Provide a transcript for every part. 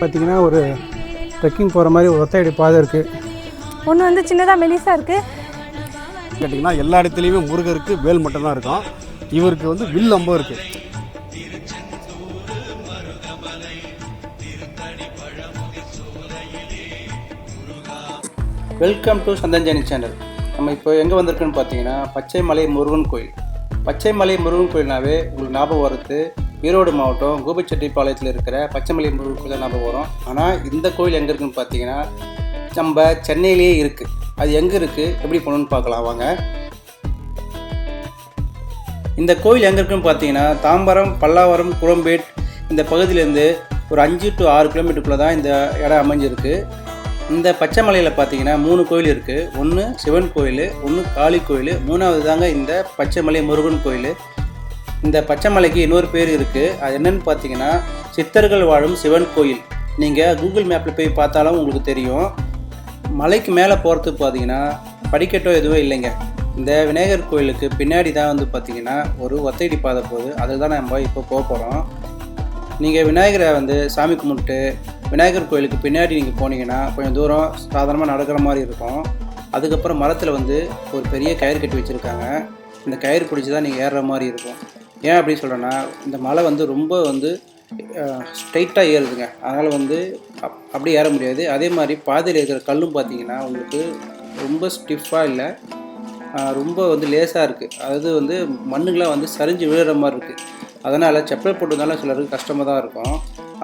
பார்த்தீங்கன்னா ஒரு ட்ரெக்கிங் போகிற மாதிரி ஒரு ஒத்தையடி பாதை இருக்குது ஒன்று வந்து சின்னதாக மெலிசாக இருக்குது கேட்டிங்கன்னா எல்லா இடத்துலையுமே முருகருக்கு வேல் மட்டும்தான் இருக்கும். இவருக்கு வந்து வில் அம்பம் இருக்குது வெல்கம் டு சந்தஞ்சனி சேனல் நம்ம இப்போ எங்கே வந்திருக்குன்னு பார்த்தீங்கன்னா பச்சைமலை முருகன் கோயில். பச்சைமலை முருகன் கோயில்னாவே உங்களுக்கு ஞாபகம் வருது ஈரோடு மாவட்டம் கோபிச்செட்டிப்பாளையத்தில் இருக்கிற பச்சைமலை முருகன் கோயில் தான் வரும் ஆனால் இந்த கோயில் எங்கே இருக்குன்னு பார்த்தீங்கன்னா நம்ம சென்னையிலேயே இருக்குது அது எங்கே இருக்குது எப்படி போகணுன்னு பார்க்கலாம். வாங்க. இந்த கோயில் எங்கே இருக்குன்னு பார்த்தீங்கன்னா தாம்பரம் பல்லாவரம் குளம்பேட் இந்த பகுதியிலேருந்து ஒரு அஞ்சு டு ஆறு கிலோமீட்டருக்குள்ளே தான் இந்த இடம் அமைஞ்சிருக்கு. இந்த பச்சைமலையில் பார்த்தீங்கன்னா மூணு கோயில் இருக்குது ஒன்று சிவன் கோயில் ஒன்று காளி கோயில் மூணாவது தாங்க இந்த பச்சைமலை முருகன் கோயில். இந்த பச்சைமலைக்கு இன்னொரு பேர் இருக்குது அது என்னென்னு பார்த்தீங்கன்னா சித்தர்கள் வாழும் சிவன் கோயில். நீங்கள் கூகுள் மேப்பில் போய் பார்த்தாலும் உங்களுக்கு தெரியும். மலைக்கு மேலே போகிறதுக்கு பார்த்தீங்கன்னா படிக்கட்டோ எதுவும் இல்லைங்க. இந்த விநாயகர் கோயிலுக்கு பின்னாடி தான் வந்து பார்த்தீங்கன்னா ஒரு ஒத்தையடி பாதை போகுது. அதில் தான் நம்ம இப்போ போக போகிறோம் நீங்கள் விநாயகரை வந்து சாமி கும்பிட்டு விநாயகர் கோயிலுக்கு பின்னாடி நீங்கள் போனீங்கன்னா கொஞ்சம் தூரம் சாதாரணமாக நடக்கிற மாதிரி இருக்கும். அதுக்கப்புறம் மரத்தில் வந்து ஒரு பெரிய கயிறு கட்டி வச்சுருக்காங்க. இந்த கயிறு பிடிச்சி தான் நீங்கள் ஏறுற மாதிரி இருக்கும். ஏன் அப்படி சொல்கிறேன்னா இந்த மலை வந்து ரொம்ப வந்து ஸ்ட்ரைட்டாக ஏறுதுங்க. அதனால் வந்து அப் அப்படி ஏற முடியாது. அதே மாதிரி பாதையில் இருக்கிற கல்லும் பார்த்தீங்கன்னா உங்களுக்கு ரொம்ப ஸ்டிஃபாக இல்லை ரொம்ப வந்து லேசாக இருக்குது அதாவது வந்து மண்ணுங்களாம் வந்து சரிஞ்சு விழுற மாதிரி இருக்குது அதனால் செப்பல் போட்டுருந்தாலும் சிலருக்கு கஷ்டமாக தான் இருக்கும்.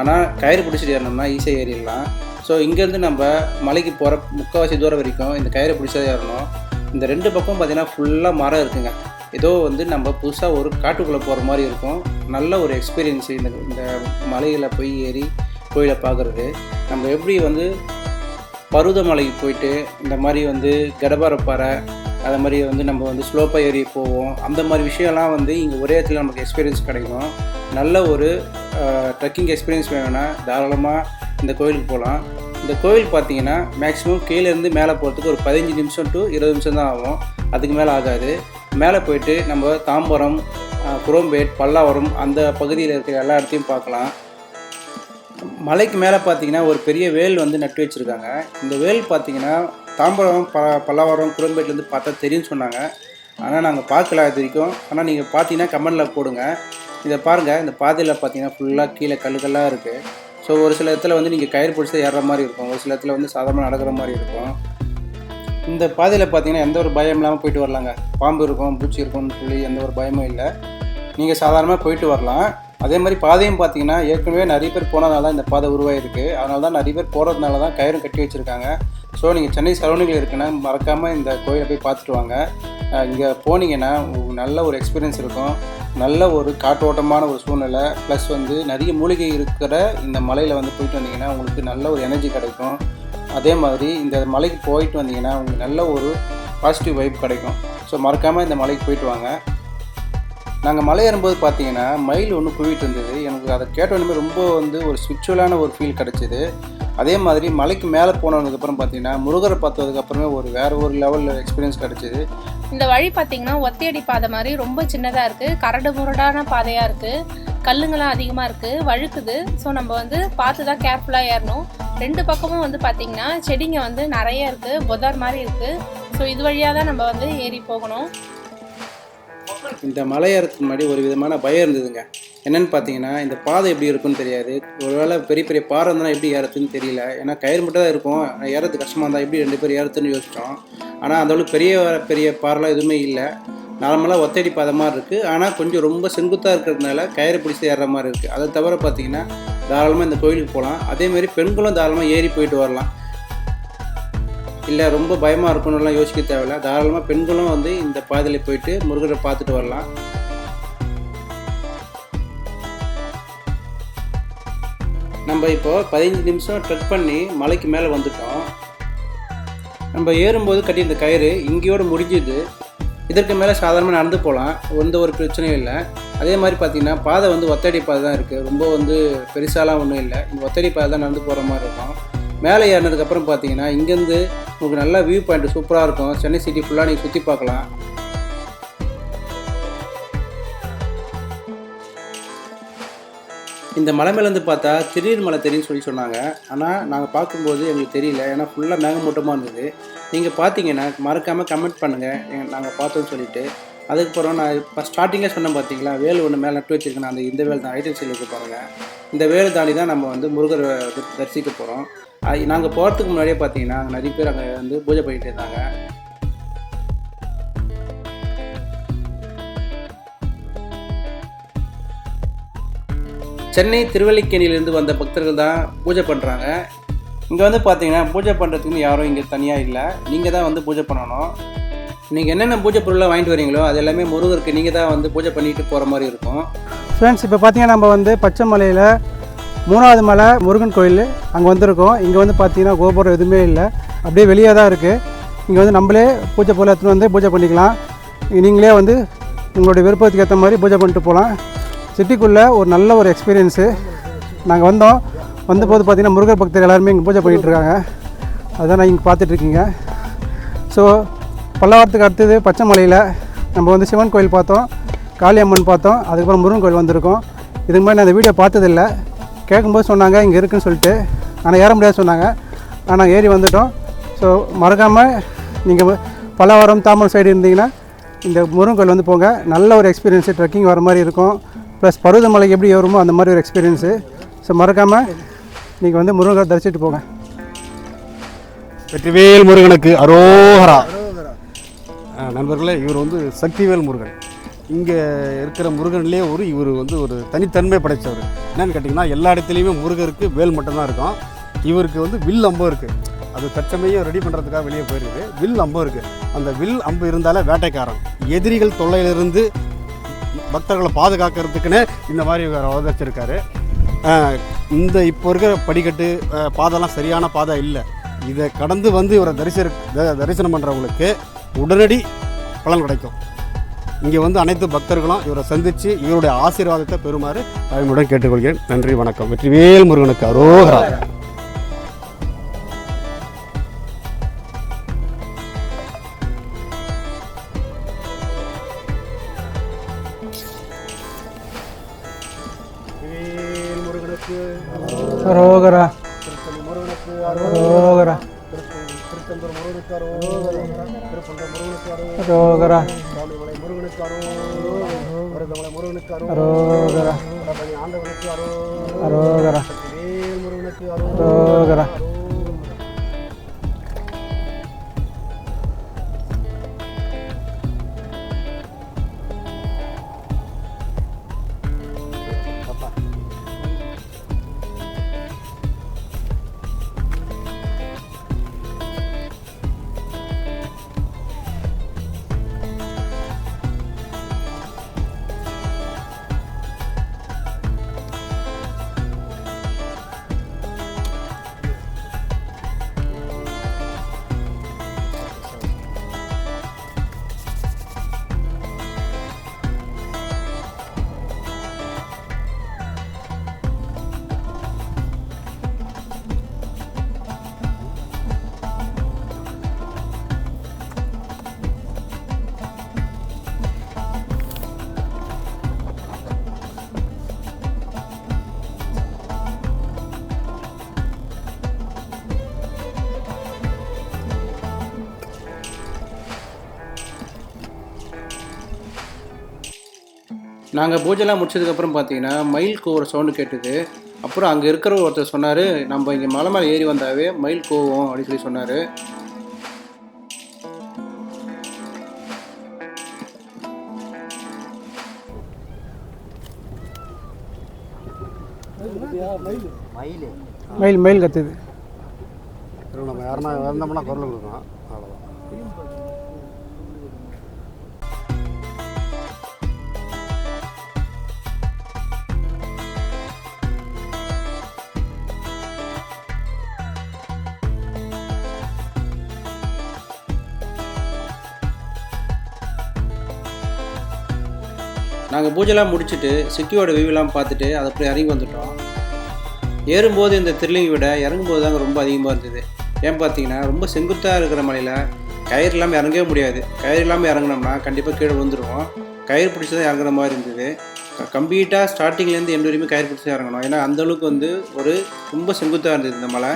ஆனால் கயிறு பிடிச்சிட்டு ஏறணும்னா ஈஸியாக ஏறிடலாம். ஸோ இங்கேருந்து நம்ம மலைக்கு போகிற முக்கால்வாசி தூரம் வரைக்கும் இந்த கயிறு பிடிச்சா ஏறணும். இந்த ரெண்டு பக்கம் பார்த்தீங்கன்னா ஃபுல்லாக மரம் இருக்குங்க. ஏதோ வந்து நம்ம புதுசாக ஒரு காட்டுக்குள்ளே போகிற மாதிரி இருக்கும். நல்ல ஒரு எக்ஸ்பீரியன்ஸ் இந்த இந்த மலையில் போய் ஏறி கோயிலை பார்க்குறது. நம்ம எப்படி வந்து பருவதமலைக்கு போயிட்டு இந்த மாதிரி வந்து கடபாரப்பாறை அது மாதிரி வந்து நம்ம வந்து ஸ்லோப்பாக ஏறி போவோம். அந்த மாதிரி விஷயம்லாம் வந்து இங்கே ஒரே இடத்துல நமக்கு எக்ஸ்பீரியன்ஸ் கிடைக்கும். நல்ல ஒரு ட்ரெக்கிங் எக்ஸ்பீரியன்ஸ் வேணும்னா தாராளமாக இந்த கோயிலுக்கு போகலாம். இந்த கோயில் பார்த்தீங்கன்னா மேக்ஸிமம் கீழேருந்து மேலே போகிறதுக்கு ஒரு பதினஞ்சு நிமிஷம் டு இருபது நிமிஷம் தான் ஆகும். அதுக்கு மேலே ஆகாது. மேலே போயிட்டு நம்ம தாம்பரம் குரோம்பேட் பல்லாவரம் அந்த பகுதியில் இருக்கிற எல்லா இடத்தையும் பார்க்கலாம். மலைக்கு மேலே பார்த்தீங்கன்னா ஒரு பெரிய வேல் வந்து நட்டு வச்சுருக்காங்க. இந்த வேல் பார்த்தீங்கன்னா தாம்பரம் ப பல்லாவரம் குரோம்பேட்லேருந்து பார்த்தா தெரியும்னு சொன்னாங்க. ஆனால் நாங்கள் பார்க்கல இது வரைக்கும். ஆனால் நீங்கள் பார்த்தீங்கன்னா கமெண்டில் போடுங்க. இதை பாருங்கள் இந்த பாதையில் பார்த்தீங்கன்னா ஃபுல்லாக கீழே கல்லுக்கல்லாக இருக்குது ஸோ ஒரு சில இடத்துல வந்து நீங்கள் கயிறு பிடிச்சி ஏறுற மாதிரி இருக்கும். ஒரு சில இடத்துல வந்து சாதாரணமாக நடக்கிற மாதிரி இருக்கும். இந்த பாதையில் பார்த்தீங்கன்னா எந்த ஒரு பயம் இல்லாமல் போயிட்டு வரலாங்க. பாம்பு இருக்கும் பூச்சி இருக்கும்னு சொல்லி எந்த ஒரு பயமும் இல்லை. நீங்கள் சாதாரணமாக போயிட்டு வரலாம். அதே மாதிரி பாதையும் பார்த்தீங்கன்னா ஏற்கனவே நிறைய பேர் போனதுனால தான் இந்த பாதை உருவாயிருக்கு. அதனால தான் நிறைய பேர் போகிறதுனால தான் கயிறும் கட்டி வச்சுருக்காங்க. ஸோ நீங்கள் சென்னை சரௌண்டிங்கில் இருக்குன்னா மறக்காமல் இந்த கோயிலை போய் பார்த்துட்டு வாங்க. இங்கே போனீங்கன்னா நல்ல ஒரு எக்ஸ்பீரியன்ஸ் இருக்கும். நல்ல ஒரு காற்றோட்டமான ஒரு சூழ்நிலை. ப்ளஸ் வந்து நிறைய மூலிகை இருக்கிற இந்த மலையில் வந்து போயிட்டு வந்தீங்கன்னா உங்களுக்கு நல்ல ஒரு எனர்ஜி கிடைக்கும். அதே மாதிரி இந்த மலைக்கு போயிட்டு வந்தீங்கன்னா உங்களுக்கு நல்ல ஒரு பாசிட்டிவ் வைப் கிடைக்கும். ஸோ மறக்காமல் இந்த மலைக்கு போயிட்டு வாங்க. நாங்கள் மலை ஏறும்போது பார்த்தீங்கன்னா மயில் ஒன்று குவிட்டு இருந்தது. எனக்கு அதை கேட்டோன்னே ரொம்ப வந்து ஒரு ஸ்பிரிச்சுவலான ஒரு ஃபீல் கிடச்சிது. அதே மாதிரி மலைக்கு மேலே போனதுக்கப்புறம் பார்த்தீங்கன்னா முருகரை பார்த்ததுக்கப்புறமே ஒரு வேறு ஒரு லெவலில் எக்ஸ்பீரியன்ஸ் கிடச்சிது. இந்த வழி பார்த்தீங்கன்னா ஒத்தையடி பாதை மாதிரி ரொம்ப சின்னதாக இருக்குது கரடு முரடான பாதையாக இருக்குது கல்லுங்கெல்லாம் அதிகமாக இருக்குது வழுக்குது. ஸோ நம்ம வந்து பார்த்து தான் கேர்ஃபுல்லாக ஏறணும். ரெண்டு பக்கமும் வந்து பார்த்தீங்கன்னா செடிங்க வந்து நிறைய இருக்குது புதர் மாதிரி இருக்குது ஸோ இது வழியாக தான் நம்ம வந்து ஏறி போகணும். இந்த மலை ஏறதுக்கு முன்னாடி ஒரு விதமான பயம் இருந்ததுங்க. என்னென்னு பார்த்தீங்கன்னா இந்த பாதை எப்படி இருக்குன்னு தெரியாது. ஒருவேளை பெரிய பெரிய பாறை இருந்தால் எப்படி ஏறத்துன்னு தெரியல. ஏன்னா கயிறு மட்டும் தான் இருக்கும். ஆனா ஏறது கஷ்டமாக இருந்தால் எப்படி ரெண்டு பேர் ஏறத்துன்னு யோசித்தோம் ஆனால் அந்தளவுக்கு பெரிய பெரிய பாறைலாம் எதுவுமே இல்லை. நார்மலாக ஒத்தடி பாதை மாதிரி இருக்குது ஆனால் கொஞ்சம் ரொம்ப செங்குத்தாக இருக்கிறதுனால கயிறு பிடிச்சி ஏறுற மாதிரி இருக்குது அதை தவிர பார்த்தீங்கன்னா தாராளமாக இந்த கோயிலுக்கு போகலாம். அதேமாரி பெண்களும் தாராளமாக ஏறி போயிட்டு வரலாம். இல்லை ரொம்ப பயமாக இருக்கணும்லாம் யோசிக்க தேவையில்ல. தாராளமாக பெண்களும் வந்து இந்த பாதையில் போயிட்டு முருகரை பார்த்துட்டு வரலாம். நம்ம இப்போ பதினஞ்சு நிமிஷம் ட்ரெக் பண்ணி மலைக்கு மேலே வந்துட்டோம். நம்ம ஏறும்போது கட்டியிருந்த கயிறு இங்கேயோடு முடிஞ்சுது. இதற்கு மேலே சாதாரணமாக நடந்து போகலாம். எந்த ஒரு பிரச்சனையும் இல்லை. அதே மாதிரி பார்த்திங்கன்னா பாதை வந்து ஒத்தடி பாதை தான் இருக்குது ரொம்ப வந்து பெருசாலாம் ஒன்றும் இல்லை. இந்த ஒத்தடி பாதை தான் நடந்து போகிற மாதிரி இருக்கும். மேலே ஏறினதுக்கப்புறம் பார்த்தீங்கன்னா இங்கேருந்து உங்களுக்கு நல்ல வியூ பாயிண்ட் சூப்பராக இருக்கும். சென்னை சிட்டி ஃபுல்லாக நீங்கள் சுற்றி பார்க்கலாம். இந்த மலை மேலேருந்து பார்த்தா திடீர் மலை தெரியும்னு சொல்லி சொன்னாங்க. ஆனால் நாங்கள் பார்க்கும்போது எங்களுக்கு தெரியல. ஏன்னா ஃபுல்லாக மேகமூட்டமாக இருந்தது. நீங்கள் பார்த்தீங்கன்னா மறக்காமல் கமெண்ட் பண்ணுங்கள் நாங்கள் பார்த்தோம்னு சொல்லிட்டு. அதுக்கப்புறம் நான் இப்போ ஸ்டார்டிங்கில் சொன்னேன் பார்த்தீங்களா வேல் ஒன்று மேலே நட்டு வச்சிருக்கேன். அந்த இந்த வேல் தான். ஐட்டம் சைலுக்கு பாருங்கள் இந்த வேல் தாண்டி தான் நம்ம வந்து முருகரை தரிசிக்க போகிறோம் நாங்கள் போகிறதுக்கு முன்னாடியே பார்த்தீங்கன்னா அங்கே நிறைய பேர் அங்கே வந்து பூஜை பண்ணிகிட்டு இருந்தாங்க. சென்னை திருவல்லிக்கேணியிலேருந்து வந்த பக்தர்கள் தான் பூஜை பண்ணுறாங்க இங்கே வந்து பார்த்தீங்கன்னா பூஜை பண்ணுறதுக்குன்னு யாரும் இங்கே தனியாக இல்லை. நீங்கள் தான் வந்து பூஜை பண்ணணும். நீங்கள் என்னென்ன பூஜை பொருளாக வாங்கிட்டு வரீங்களோ அது எல்லாமே முருகருக்கு நீங்கள் தான் வந்து பூஜை பண்ணிட்டு போகிற மாதிரி இருக்கும். ஃப்ரெண்ட்ஸ் இப்போ பார்த்தீங்கன்னா நம்ம வந்து பச்சை மலையில் மூணாவது மலை முருகன் கோயில் அங்கே வந்திருக்கோம். இங்கே வந்து பார்த்தீங்கன்னா கோபுரம் எதுவுமே இல்லை. அப்படியே வெளியே தான் இருக்குது இங்கே வந்து நம்மளே பூஜை பொருள் எடுத்துகிட்டு வந்து பூஜை பண்ணிக்கலாம். நீங்களே வந்து உங்களுடைய விருப்பத்துக்கு ஏற்ற மாதிரி பூஜை பண்ணிட்டு போகலாம். சிட்டிக்குள்ளே ஒரு நல்ல ஒரு எக்ஸ்பீரியன்ஸு நாங்கள் வந்தோம். வந்தபோது பார்த்தீங்கன்னா முருகர் பக்தர் எல்லாருமே இங்கே பூஜை பண்ணிகிட்டு இருக்காங்க. அதுதான் நான் இங்கே பார்த்துட்ருக்கீங்க ஸோ பல்லாவரத்துக்கு அடுத்தது பச்சை மலையில் நம்ம வந்து சிவன் கோயில் பார்த்தோம். காளியம்மன் பார்த்தோம். அதுக்கப்புறம் முருகன் கோயில் வந்திருக்கோம். இதுக்கு மாதிரி நான் அந்த வீடியோ பார்த்ததில்ல. கேட்கும்போது சொன்னாங்க இங்கே இருக்குன்னு சொல்லிட்டு. ஆனால் ஏற முடியாது சொன்னாங்க. ஆனால் ஏறி வந்துட்டோம். ஸோ மறக்காமல் நீங்கள் பல்லாவரம் தாமரம் சைடு இருந்தீங்கன்னா இந்த முருகன் கோயில் வந்து போங்க. நல்ல ஒரு எக்ஸ்பீரியன்ஸு ட்ரெக்கிங் வர மாதிரி இருக்கும். ப்ளஸ் பருவதமலைக்கு எப்படி ஏறுமோ அந்த மாதிரி ஒரு எக்ஸ்பீரியன்ஸு ஸோ மறக்காமல் நீங்கள் வந்து முருகனை தரிசிட்டு போங்க. வெற்றிவேல் முருகனுக்கு அரோகரா. நண்பர்களே இவர் வந்து சக்திவேல் முருகன். இங்கே இருக்கிற முருகன்லேயே ஒரு இவர் வந்து ஒரு தனித்தன்மை படைத்தவர். என்னென்னு கேட்டிங்கன்னா எல்லா இடத்துலையுமே முருகருக்கு வேல் மட்டும்தான் இருக்கும். இவருக்கு வந்து வில் அம்பம் இருக்குது அது தச்சமையும் ரெடி பண்ணுறதுக்காக வெளியே போயிருக்குது வில் அம்பம் இருக்குது அந்த வில் அம்பு இருந்தாலே வேட்டைக்காரன். எதிரிகள் தொல்லையிலிருந்து பக்தர்களை பாதுகாக்கிறதுக்குன்னு இந்த மாதிரி இவர் அவதரிச்சிருக்காரு. இந்த இப்போ இருக்கிற படிக்கட்டு பாதைலாம் சரியான பாதை இல்லை. இதை கடந்து வந்து இவரை தரிசன த- தரிசனம் பண்ணுறவங்களுக்கு உடனடி பலன் கிடைக்கும். இங்கே வந்து அனைத்து பக்தர்களும் இவரை சந்தித்து இவருடைய ஆசீர்வாதத்தை பெறுமாறு தாய்மையுடன் கேட்டுக்கொள்கிறேன். நன்றி வணக்கம். வெற்றிவேல் முருகனுக்கு அரோகரா. ரோகரா. ரோகரா. ரோகரா. ரோகரா. ரோகரா. ரோகரா. நாங்கள் பூஜைலாம் முடிச்சதுக்கப்புறம் பார்த்தீங்கன்னா மயில் கூவுற சவுண்டு கேட்டுது. அப்புறம் அங்கே இருக்கிற ஒருத்தர் சொன்னார் நம்ம இங்கே மலை மேலே ஏறி வந்தாவே மயில் கூவும் அப்படின்னு சொல்லி சொன்னார். மயில். மயில் கத்துது. நம்ம யாருன்னா இறந்தோம்னா குரல் கொடுக்கணும் அவ்வளோதான் நாங்கள் பூஜைலாம் முடிச்சுட்டு சிட்டியோட வியூலாம் பார்த்துட்டு அதை அப்படியே இறங்கி வந்துட்டோம். ஏறும்போது இந்த த்ரில்லிங் விட இறங்கும்போது தாங்க ரொம்ப அதிகமாக இருந்தது. ஏன் பார்த்தீங்கன்னா ரொம்ப செங்குத்தாக இருக்கிற மலையில் கயிறு இல்லாமல் இறங்கவே முடியாது. கயிறு இல்லாமல் இறங்கினோம்னா கண்டிப்பாக கீழே விழுந்துருவோம். கயிறு பிடிச்சி தான் இறங்குற மாதிரி இருந்தது. கம்ப்ளீட்டாக ஸ்டார்டிங்லேருந்து எண்டு வரையுமே கயிறு பிடிச்சி இறங்கணும். ஏன்னா அந்த அளவுக்கு வந்து ஒரு ரொம்ப செங்குத்தாக இருந்தது இந்த மலை.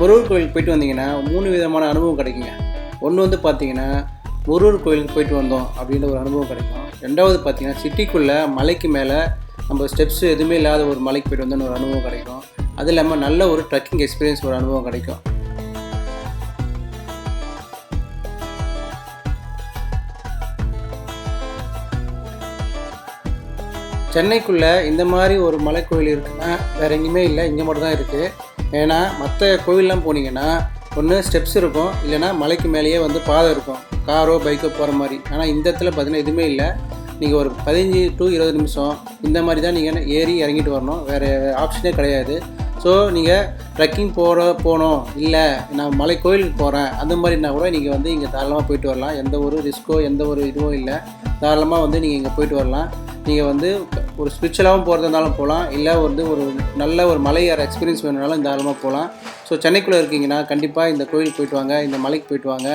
முருகர் கோயிலுக்கு போயிட்டு வந்தீங்கன்னா மூணு விதமான அனுபவம் கிடைக்குங்க. ஒன்று வந்து பார்த்தீங்கன்னா முருகர் கோயிலுக்கு போயிட்டு வந்தோம் அப்படின்ற ஒரு அனுபவம் கிடைக்கும். ரெண்டாவது பார்த்தீங்கன்னா சிட்டிக்குள்ளே மலைக்கு மேலே நம்ம ஸ்டெப்ஸ் எதுவுமே இல்லாத ஒரு மலைக்கு போயிட்டு வந்தோன்னு ஒரு அனுபவம் கிடைக்கும். அது இல்லாமல் நல்ல ஒரு ட்ரக்கிங் எக்ஸ்பீரியன்ஸ் ஒரு அனுபவம் கிடைக்கும். சென்னைக்குள்ளே இந்த மாதிரி ஒரு மலைக்கோயில் இருக்குன்னா வேறு எங்கேயுமே இல்லை. இங்கே மட்டும் தான் இருக்குது ஏன்னா மற்ற கோவில்லாம் போனீங்கன்னா ஒன்று ஸ்டெப்ஸ் இருக்கும் இல்லைன்னா மலைக்கு மேலேயே வந்து பாதை இருக்கும். காரோ பைக்கோ போகிற மாதிரி. ஆனால் இந்த இடத்துல பார்த்தீங்கன்னா எதுவுமே இல்லை. நீங்கள் ஒரு பதினஞ்சு டு இருபது நிமிஷம் இந்த மாதிரி தான் நீங்கள் ஏறி இறங்கிட்டு வரணும். வேறு ஆப்ஷனே கிடையாது. ஸோ நீங்கள் ட்ரெக்கிங் போகிற போகணும் இல்லை நான் மலை கோயிலுக்கு போகிறேன் அந்த மாதிரினா கூட நீங்கள் வந்து இங்கே தாராளமாக போயிட்டு வரலாம். எந்த ஒரு ரிஸ்க்கோ எந்த ஒரு இதுவும் இல்லை. தாராளமாக வந்து நீங்கள் இங்கே போயிட்டு வரலாம். நீங்கள் வந்து ஒரு ஸ்பிரிச்சுவலாகவும் போகிறதா இருந்தாலும் போகலாம் இல்லை வந்து ஒரு நல்ல ஒரு மலை ஏற எக்ஸ்பீரியன்ஸ் வேணுனாலும் தாராளமாக போகலாம் ஸோ சென்னைக்குள்ளே இருக்கீங்கன்னா கண்டிப்பாக இந்த கோயிலுக்கு போயிட்டு வாங்க இந்த மலைக்கு போயிட்டு வாங்க.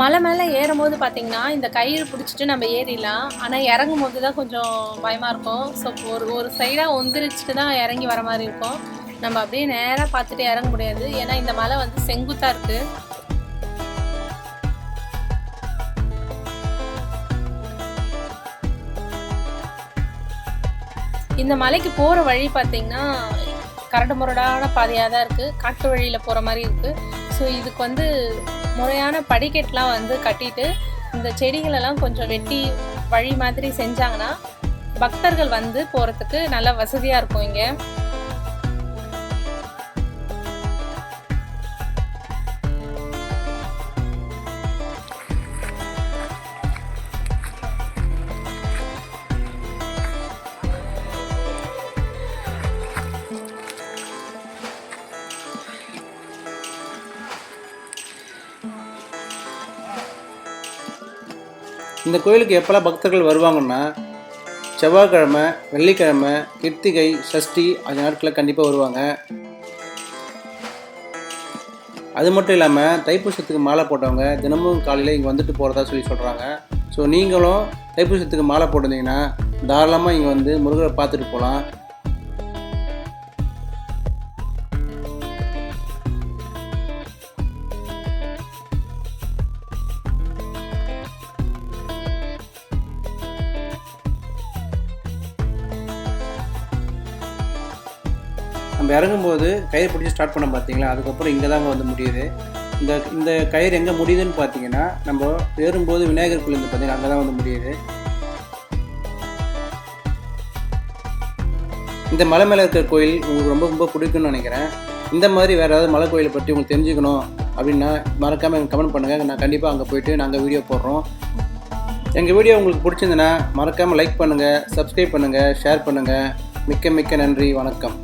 மலை மேலே ஏறும்போது பார்த்தீங்கன்னா இந்த கயிறு பிடிச்சிட்டு நம்ம ஏறிடலாம். ஆனால் இறங்கும் போது தான் கொஞ்சம் பயமாக இருக்கும். ஸோ ஒரு ஒரு சைடாக ஒந்திரிச்சிட்டு தான் இறங்கி வர மாதிரி இருக்கும். நம்ம அப்படியே நேராக பார்த்துட்டு இறங்க முடியாது. ஏன்னா இந்த மலை வந்து செங்குத்தாக இருக்குது இந்த மலைக்கு போகிற வழி பார்த்தீங்கன்னா கரடு முரடான பாதையாக தான் இருக்குது காட்டு வழியில் போகிற மாதிரி இருக்குது ஸோ இதுக்கு வந்து முறையான படிக்கெட்லாம் வந்து கட்டிட்டு இந்த செடிகளெல்லாம் கொஞ்சம் வெட்டி வழி மாதிரி செஞ்சாங்கன்னா பக்தர்கள் வந்து போகிறதுக்கு நல்ல வசதியாக இருக்கும் இங்கே. இந்த கோயிலுக்கு எப்போல்லாம் பக்தர்கள் வருவாங்கன்னா செவ்வாய்க்கிழமை வெள்ளிக்கிழமை கிருத்திகை சஷ்டி அந்த நாட்களில் கண்டிப்பாக வருவாங்க. அது மட்டும் இல்லாமல் தைப்பூசத்துக்கு மாலை போட்டவங்க தினமும் காலையில் இங்கே வந்துட்டு போகிறதா சொல்லி சொல்கிறாங்க ஸோ நீங்களும் தைப்பூசத்துக்கு மாலை போட்டிருந்தீங்கன்னா தாராளமாக இங்கே வந்து முருகரை பார்த்துட்டு போகலாம் நம்ம இறங்கும்போது கயிறு பிடிச்சி ஸ்டார்ட் பண்ண பார்த்தீங்களா? அதுக்கப்புறம் இங்கே தாங்க வந்து முடியுது. இந்த இந்த கயிறு எங்கே முடியுதுன்னு பார்த்தீங்கன்னா நம்ம ஏறும்போது விநாயகர் கோயில் இருந்து பார்த்தீங்கன்னா அங்கே தான் வந்து முடியுது. இந்த மலை மேலே இருக்கிற கோயில் உங்களுக்கு ரொம்ப ரொம்ப பிடிக்கும்னு நினைக்கிறேன். இந்த மாதிரி வேறு ஏதாவது மலை கோயிலை பற்றி உங்களுக்கு தெரிஞ்சுக்கணும் அப்படின்னா மறக்காமல் எனக்கு கமெண்ட் பண்ணுங்கள் நான் கண்டிப்பாக அங்கே போயிட்டு நாங்கள் வீடியோ போடுறோம். எங்கள் வீடியோ உங்களுக்கு பிடிச்சிருந்துன்னா மறக்காமல் லைக் பண்ணுங்கள் சப்ஸ்கிரைப் பண்ணுங்கள் ஷேர் பண்ணுங்கள் மிக்க மிக்க நன்றி. வணக்கம்.